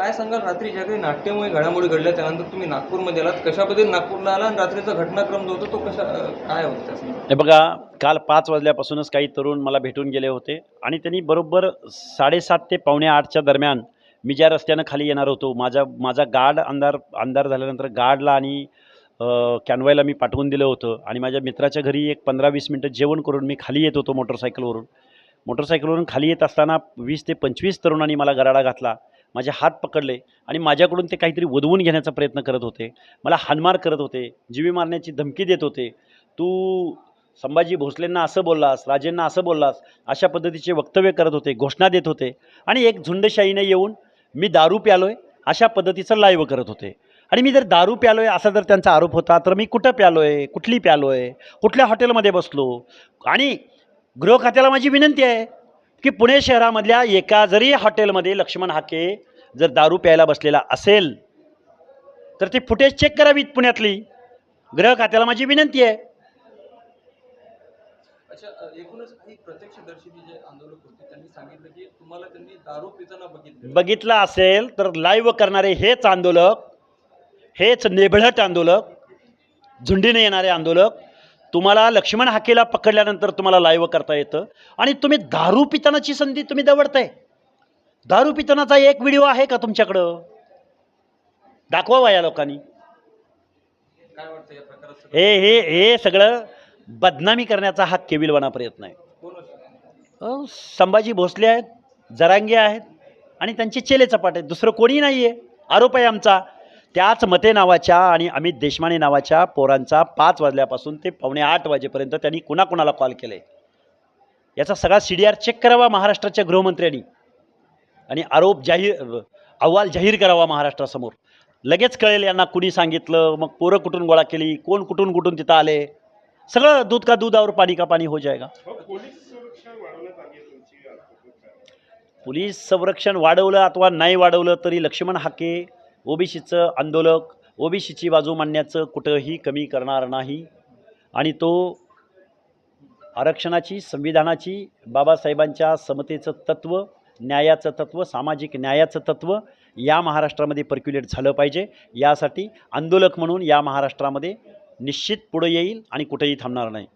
काय सांगाल? रात्री ज्या काही नाट्यमय घडामोडी घडल्या त्यानंतर तुम्ही नागपूरमध्ये आलात. कशा पद्धतीने नागपूरला आला? आणि रात्रीचा घटनाक्रम जो होता तो कशा काय होता हे बघा काल पाच वाजल्यापासूनच काही तरुण मला भेटून गेले होते. आणि त्यांनी बरोबर साडेसात ते पावणे आठच्या दरम्यान मी ज्या रस्त्यानं खाली येणार होतो माझा माझा गार्ड अंधार अंधार झाल्यानंतर गार्डला आणि कॅनवायला मी पाठवून दिलं होतं. आणि माझ्या मित्राच्या घरी एक पंधरा वीस मिनटं जेवण करून मी खाली येत होतो मोटरसायकलवरून. मोटरसायकलवरून खाली येत असताना वीस ते पंचवीस तरुणांनी मला गराडा घातला. माझे हात पकडले आणि माझ्याकडून ते काहीतरी वधवून घेण्याचा प्रयत्न करत होते. मला हानमार करत होते जीवी मारण्याची धमकी देत होते. तू संभाजी भोसलेंना असं बोललास राजेंना असं बोललास अशा पद्धतीचे वक्तव्य करत होते घोषणा देत होते. आणि एक झुंडशाहीने येऊन मी दारू प्यालो आहे अशा पद्धतीचं लाईव्ह करत होते. आणि मी जर दारू प्यालो आहे असा जर त्यांचा आरोप होता तर मी कुठं प्यालो आहे कुठली प्यालो आहे कुठल्या हॉटेलमध्ये बसलो? आणि गृह खात्याला माझी विनंती आहे की पुणे शहरामधल्या एका जरी हॉटेलमध्ये लक्ष्मण हाके जर दारू प्यायला बसलेला असेल तर ती फुटेज चेक करावीत पुण्यातली. गृह खात्याला माझी विनंती आहे. बघितला. असेल तर लाईव्ह करणारे हेच आंदोलक हेच नेभळट आंदोलक झुंडीने येणारे आंदोलक तुम्हाला लक्ष्मण हाकेला पकडल्यानंतर तुम्हाला लाईव्ह करता येतं. आणि तुम्ही दारू पितानाची संधी तुम्ही दवडताय. दारू पितानाचा एक व्हिडिओ आहे का तुमच्याकडं? दाखवा या लोकांनी. हे हे हे सगळं बदनामी करण्याचा हा केविलवाना प्रयत्न आहे. अहो, संभाजी भोसले आहेत जरांगे आहेत आणि त्यांचे चेले चपाट आहेत. दुसरं कोणी नाही आहे आरोप आहे आमचा. त्याच मते नावाच्या आणि अमित देशमाने नावाच्या पोरांचा पाच वाजल्यापासून ते पावणे आठ वाजेपर्यंत त्यांनी कुणाकुणाला कॉल केले. याचा सगळा सी डी आर चेक करावा महाराष्ट्राच्या गृहमंत्र्यांनी आणि आरोप जाहीर अहवाल जाहीर करावा महाराष्ट्रासमोर. लगेच कळेल यांना कुणी सांगितलं मग पोरं कुठून गोळा केली कोण कुठून कुठून तिथं आले? सगळं दूध का दुधावर पाणी का पाणी हो जायगा? पोलीस संरक्षण वाढवलं अथवा नाही वाढवलं तरी लक्ष्मण हाके ओबीसीचं आंदोलक ओबीसीची बाजू मांडण्याचं कुठंही कमी करणार नाही. आणि तो आरक्षणाची संविधानाची बाबासाहेबांच्या समतेचं तत्त्व न्यायाचं तत्त्व सामाजिक न्यायाचं तत्त्व या महाराष्ट्रामध्ये पर्क्युलेट झालं पाहिजे. यासाठी आंदोलक म्हणून या महाराष्ट्रामध्ये निश्चित पुढं येईल आणि कुठेही थांबणार नाही.